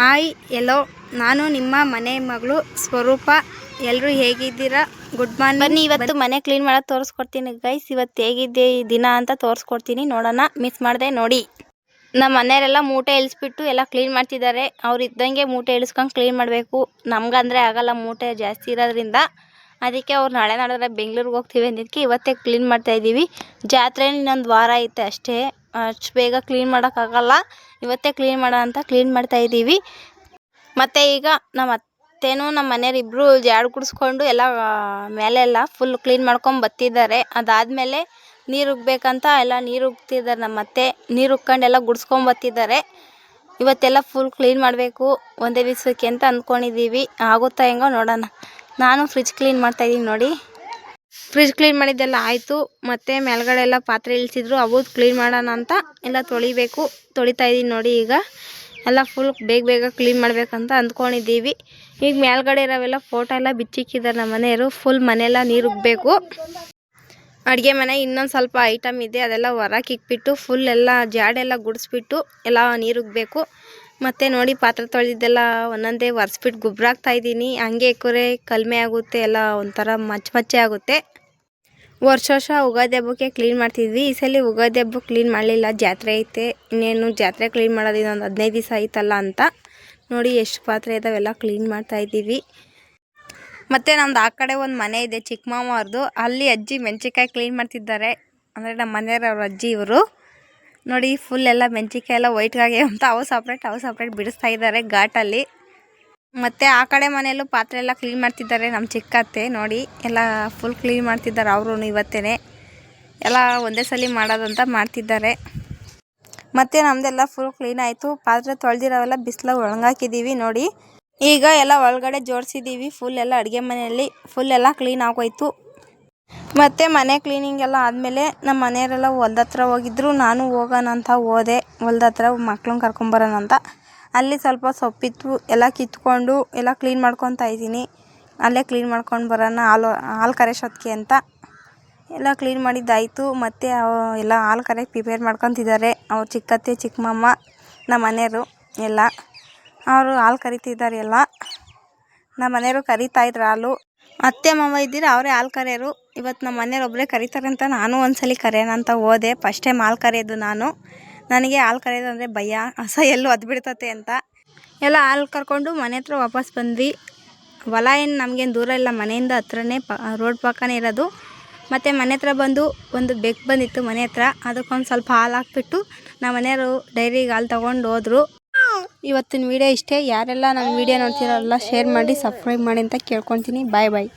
Hi ಎಲ್ಲೋ ನಾನು ನಿಮ್ಮ ಮನೆ ಮಗಳು ಸ್ವರೂಪ. ಎಲ್ಲರೂ ಹೇಗಿದ್ದೀರಾ? ಗುಡ್ ಮಾರ್ನಿಂಗ್ ಬನ್ನಿ ಇವತ್ತು ಮನೆ ಕ್ಲೀನ್ ಮಾಡೋದು ತೋರಿಸ್ಕೊಡ್ತೀನಿ ಗೈಸ್ ಇವತ್ತು ಹೇಗಿದ್ದೆ ಈ ದಿನ ಅಂತ ತೋರಿಸ್ಕೊಡ್ತೀನಿ. ನೋಡೋಣ ಮಿಸ್ ಮಾಡಿದೆ ನೋಡಿ. ನಮ್ಮ ಮನೆಯವರೆಲ್ಲ ಮೂಟೆ ಇಳಿಸ್ಬಿಟ್ಟು ಎಲ್ಲ ಕ್ಲೀನ್ ಮಾಡ್ತಿದ್ದಾರೆ. ಅವ್ರು ಇದ್ದಂಗೆ ಮೂಟೆ ಇಳಿಸ್ಕೊಂಡು ಕ್ಲೀನ್ ಮಾಡಬೇಕು. ನಮ್ಗಂದರೆ ಆಗಲ್ಲ ಮೂಟೆ ಜಾಸ್ತಿ ಇರೋದ್ರಿಂದ. ಅದಕ್ಕೆ ಅವ್ರು ನಾಳೆ ನಾಡಿದ್ರೆ ಬೆಂಗ್ಳೂರಿಗೆ ಹೋಗ್ತೀವಿ ಅಂದಿದ್ದಕ್ಕೆ ಇವತ್ತೇ ಕ್ಲೀನ್ ಮಾಡ್ತಾ ಇದ್ದೀವಿ ಜಾತ್ರೆ ಇನ್ನೊಂದು ವಾರ ಐತೆ ಅಷ್ಟೇ. ಅಷ್ಟು ಬೇಗ ಕ್ಲೀನ್ ಮಾಡೋಕ್ಕಾಗಲ್ಲ. ಇವತ್ತೇ ಕ್ಲೀನ್ ಮಾಡೋ ಅಂತ ಕ್ಲೀನ್ ಮಾಡ್ತಾ ಇದ್ದೀವಿ. ಮತ್ತು ಈಗ ನಮ್ಮ ಅತ್ತೆನೂ ನಮ್ಮ ಮನೆಯವ್ರು ಇಬ್ಬರು ಜಾಡು ಕುಡಿಸ್ಕೊಂಡು ಎಲ್ಲ ಮೇಲೆ ಎಲ್ಲ ಫುಲ್ ಕ್ಲೀನ್ ಮಾಡ್ಕೊಂಡು ಬತ್ತಿದ್ದಾರೆ. ಅದಾದಮೇಲೆ ನೀರು ಉಗ್ಬೇಕಂತ ಎಲ್ಲ ನೀರು ಉಗ್ತಿದ್ದಾರೆ ನಮ್ಮ ಅತ್ತೆ. ನೀರು ಉಕ್ಕೊಂಡು ಎಲ್ಲ ಗುಡ್ಸ್ಕೊಂಡು ಬತ್ತಿದ್ದಾರೆ. ಇವತ್ತೆಲ್ಲ ಫುಲ್ ಕ್ಲೀನ್ ಮಾಡಬೇಕು, ಒಂದೇ ದಿವಸಕ್ಕೆ ಅಂತ ಅಂದ್ಕೊಂಡಿದ್ದೀವಿ. ಆಗುತ್ತಾ ಹೆಂಗೋ ನೋಡೋಣ. ನಾನು ಫ್ರಿಜ್ ಕ್ಲೀನ್ ಮಾಡ್ತಾಯಿದ್ದೀನಿ ನೋಡಿ. ಫ್ರಿಜ್ ಕ್ಲೀನ್ ಮಾಡಿದ್ದೆಲ್ಲ ಆಯಿತು. ಮತ್ತು ಮೇಲ್ಗಡೆ ಎಲ್ಲ ಪಾತ್ರೆ ಇಳಿಸಿದ್ರು. ಅವು ಕ್ಲೀನ್ ಮಾಡೋಣ ಅಂತ ಎಲ್ಲ ತೊಳಿಬೇಕು. ತೊಳಿತಾ ಇದ್ದೀನಿ ನೋಡಿ ಈಗ. ಎಲ್ಲ ಫುಲ್ ಬೇಗ ಬೇಗ ಕ್ಲೀನ್ ಮಾಡಬೇಕಂತ ಅಂದ್ಕೊಂಡಿದ್ದೀವಿ. ಈಗ ಮೇಲ್ಗಡೆ ಇರೋವೆಲ್ಲ ಫೋಟೋ ಎಲ್ಲ ಬಿಚ್ಚಿಕ್ಕಿದ್ದಾರೆ ನಮ್ಮ ಮನೆಯವರು. ಫುಲ್ ಮನೆಯೆಲ್ಲ ನೀರು ಉಗ್ಬೇಕು. ಅಡುಗೆ ಮನೆ ಇನ್ನೊಂದು ಸ್ವಲ್ಪ ಐಟಮ್ ಇದೆ. ಅದೆಲ್ಲ ಹೊರಕ್ಕೆ ಇಕ್ಬಿಟ್ಟು ಫುಲ್ ಎಲ್ಲ ಜಾಡೆಲ್ಲ ಗುಡಿಸ್ಬಿಟ್ಟು ಎಲ್ಲ ನೀರು ಉಗ್ಬೇಕು. ಮತ್ತು ನೋಡಿ ಪಾತ್ರೆ ತೊಳೆದಿದ್ದೆಲ್ಲ ಒಂದೊಂದೇ ಒರೆಸ್ಬಿಟ್ಟು ಗೊಬ್ಬರ ಹಾಕ್ತಾ ಇದ್ದೀನಿ. ಹಂಗೆ ಕುರೆ ಕಲ್ಮೆ ಆಗುತ್ತೆ, ಎಲ್ಲ ಒಂಥರ ಮಚ್ಚ ಮಚ್ಚೆ ಆಗುತ್ತೆ. ವರ್ಷ ವರ್ಷ ಉಗಾದಿ ಹಬ್ಬಕ್ಕೆ ಕ್ಲೀನ್ ಮಾಡ್ತಿದ್ವಿ. ಈ ಸಲ ಉಗಾದಿ ಹಬ್ಬ ಕ್ಲೀನ್ ಮಾಡಲಿಲ್ಲ. ಜಾತ್ರೆ ಐತೆ. ಇನ್ನೇನು ಜಾತ್ರೆ ಕ್ಲೀನ್ ಮಾಡೋದು ಇನ್ನೊಂದು ಹದಿನೈದು ದಿವಸ ಆಯ್ತಲ್ಲ ಅಂತ ನೋಡಿ ಎಷ್ಟು ಪಾತ್ರೆ ಇದಾವೆಲ್ಲ ಕ್ಲೀನ್ ಮಾಡ್ತಾ ಇದ್ದೀವಿ. ಮತ್ತು ನಮ್ದು ಆ ಕಡೆ ಒಂದು ಮನೆ ಇದೆ ಚಿಕ್ಕ ಮಾವ ಅವ್ರದ್ದು ಅಲ್ಲಿ ಅಜ್ಜಿ ಮೆಣಸಿನ್ಕಾಯಿ ಕ್ಲೀನ್ ಮಾಡ್ತಿದ್ದಾರೆ. ಅಂದರೆ ನಮ್ಮ ಮನೆಯವ್ರವ್ರ ಅಜ್ಜಿ ಇವರು. ನೋಡಿ ಫುಲ್ ಎಲ್ಲ ಮೆಣಸಿನ್ಕಾಯಿ ಎಲ್ಲ ವೈಟ್ಗಾಗಿ ಅಂತ ಅವು ಸಪ್ರೇಟ್ ಅವು ಸಪ್ರೇಟ್ ಬಿಡಿಸ್ತಾ ಇದ್ದಾರೆ ಘಾಟಲ್ಲಿ. ಮತ್ತು ಆ ಕಡೆ ಮನೆಯಲ್ಲೂ ಪಾತ್ರೆ ಎಲ್ಲ ಕ್ಲೀನ್ ಮಾಡ್ತಿದ್ದಾರೆ ನಮ್ಮ ಚಿಕ್ಕತ್ತೆ ನೋಡಿ, ಎಲ್ಲ ಫುಲ್ ಕ್ಲೀನ್ ಮಾಡ್ತಿದ್ದಾರೆ ಅವರು ಇವತ್ತೇ ಎಲ್ಲ ಒಂದೇ ಸಲ ಮಾಡೋದಂತ ಮಾಡ್ತಿದ್ದಾರೆ. ಮತ್ತು ನಮ್ಮದೆಲ್ಲ ಫುಲ್ ಕ್ಲೀನ್ ಆಯಿತು. ಪಾತ್ರೆ ತೊಳೆದಿರೋವೆಲ್ಲ ಬಿಸಿಲಾಗ ಒಣಗಾಕಿದ್ದೀವಿ ನೋಡಿ. ಈಗ ಎಲ್ಲ ಒಳಗಡೆ ಜೋಡಿಸಿದ್ದೀವಿ ಫುಲ್ ಎಲ್ಲ ಅಡುಗೆ ಮನೆಯಲ್ಲಿ. ಫುಲ್ ಎಲ್ಲ ಕ್ಲೀನ್ ಆಗೋಯ್ತು. ಮತ್ತು ಮನೆ ಕ್ಲೀನಿಂಗ್ ಎಲ್ಲ ಆದಮೇಲೆ ನಮ್ಮ ಮನೆಯವರೆಲ್ಲ ಹೊಲ್ದ ಹತ್ರ ಹೋಗಿದ್ರು. ನಾನು ಹೋಗೋಣ ಅಂತ ಹೋದೆ. ಹೊಲ್ದ ಹತ್ರ ಮಕ್ಳನ್ನ ಕರ್ಕೊಂಬರೋಣ ಅಂತ. ಅಲ್ಲಿ ಸ್ವಲ್ಪ ಸೊಪ್ಪಿತ್ತು, ಎಲ್ಲ ಕಿತ್ಕೊಂಡು ಎಲ್ಲ ಕ್ಲೀನ್ ಮಾಡ್ಕೊತಾ ಇದ್ದೀನಿ. ಅಲ್ಲೇ ಕ್ಲೀನ್ ಮಾಡ್ಕೊಂಡು ಬರೋಣ, ಹಾಲು ಹಾಲು ಕರೆಸೋದಕ್ಕೆ ಅಂತ. ಎಲ್ಲ ಕ್ಲೀನ್ ಮಾಡಿದ್ದಾಯಿತು. ಮತ್ತು ಎಲ್ಲ ಹಾಲು ಕರೆ ಪ್ರಿಪೇರ್ ಮಾಡ್ಕೊತಿದ್ದಾರೆ. ಅವ್ರ ಚಿಕ್ಕತ್ತೆ ಚಿಕ್ಕಮ್ಮ ನಮ್ಮ ಮನೆಯವರು ಎಲ್ಲ. ಅವರು ಹಾಲು ಕರಿತಿದ್ದಾರೆ ಎಲ್ಲ. ನಮ್ಮ ಮನೆಯವರು ಕರಿತಾಯಿದ್ರು ಹಾಲು. ಅತ್ತೆ ಮಾವ ಇದ್ದೀರ? ಅವರೇ ಹಾಲು ಕರೆಯೋರು. ಇವತ್ತು ನಮ್ಮ ಮನೆಯವ್ರು ಒಬ್ಬರೇ ಕರೀತಾರೆ ಅಂತ ನಾನು ಒಂದ್ಸಲಿ ಕರೆಯೋಣ ಅಂತ ಹೋದೆ. ಫಸ್ಟ್ ಟೈಮ್ ಹಾಲು ಕರೆಯೋದು ನಾನು. ನನಗೆ ಹಾಲು ಕರೆಯೋದು ಅಂದರೆ ಭಯ. ಹಸ ಎಲ್ಲೂ ಅದ್ಬಿಡ್ತತೆ ಅಂತ. ಎಲ್ಲ ಹಾಲು ಕರ್ಕೊಂಡು ಮನೆ ಹತ್ರ ವಾಪಸ್ ಬಂದ್ವಿ. ಹೊಲ ಏನು ನಮಗೇನು ದೂರ ಇಲ್ಲ. ಮನೆಯಿಂದ ಹತ್ರನೇ ರೋಡ್ ಪಕ್ಕನೇ ಇರೋದು. ಮತ್ತು ಮನೆ ಹತ್ರ ಬಂದು ಒಂದು ಬೆಕ್ಕು ಬಂದಿತ್ತು ಮನೆ ಹತ್ರ. ಅದಕ್ಕೊಂದು ಸ್ವಲ್ಪ ಹಾಲು ಹಾಕ್ಬಿಟ್ಟು ನಮ್ಮ ಮನೆಯವರು ಡೈರಿಗೆ ಹಾಲು ತೊಗೊಂಡು ಹೋದರು. ಇವತ್ತಿನ ವೀಡಿಯೋ ಇಷ್ಟೇ. ಯಾರೆಲ್ಲ ನನ್ನ ವೀಡಿಯೋ ನೋಡ್ತೀರಲ್ಲ ಶೇರ್ ಮಾಡಿ ಸಬ್ಸ್ಕ್ರೈಬ್ ಮಾಡಿ ಅಂತ ಕೇಳ್ಕೊತೀನಿ. ಬಾಯ್ ಬಾಯ್